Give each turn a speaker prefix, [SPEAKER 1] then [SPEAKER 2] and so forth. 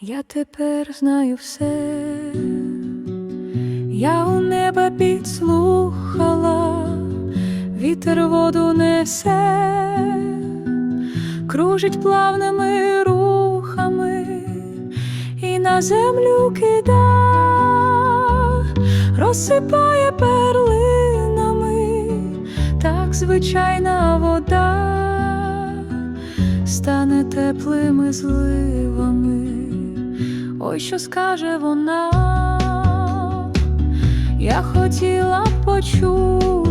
[SPEAKER 1] Я тепер знаю все, я у неба підслухала, вітер воду несе, кружить плавними рухами і на землю кида, розсипає перлинами, так звичайна вода стане теплими зливами. Ой, що скаже вона, я хотіла почути,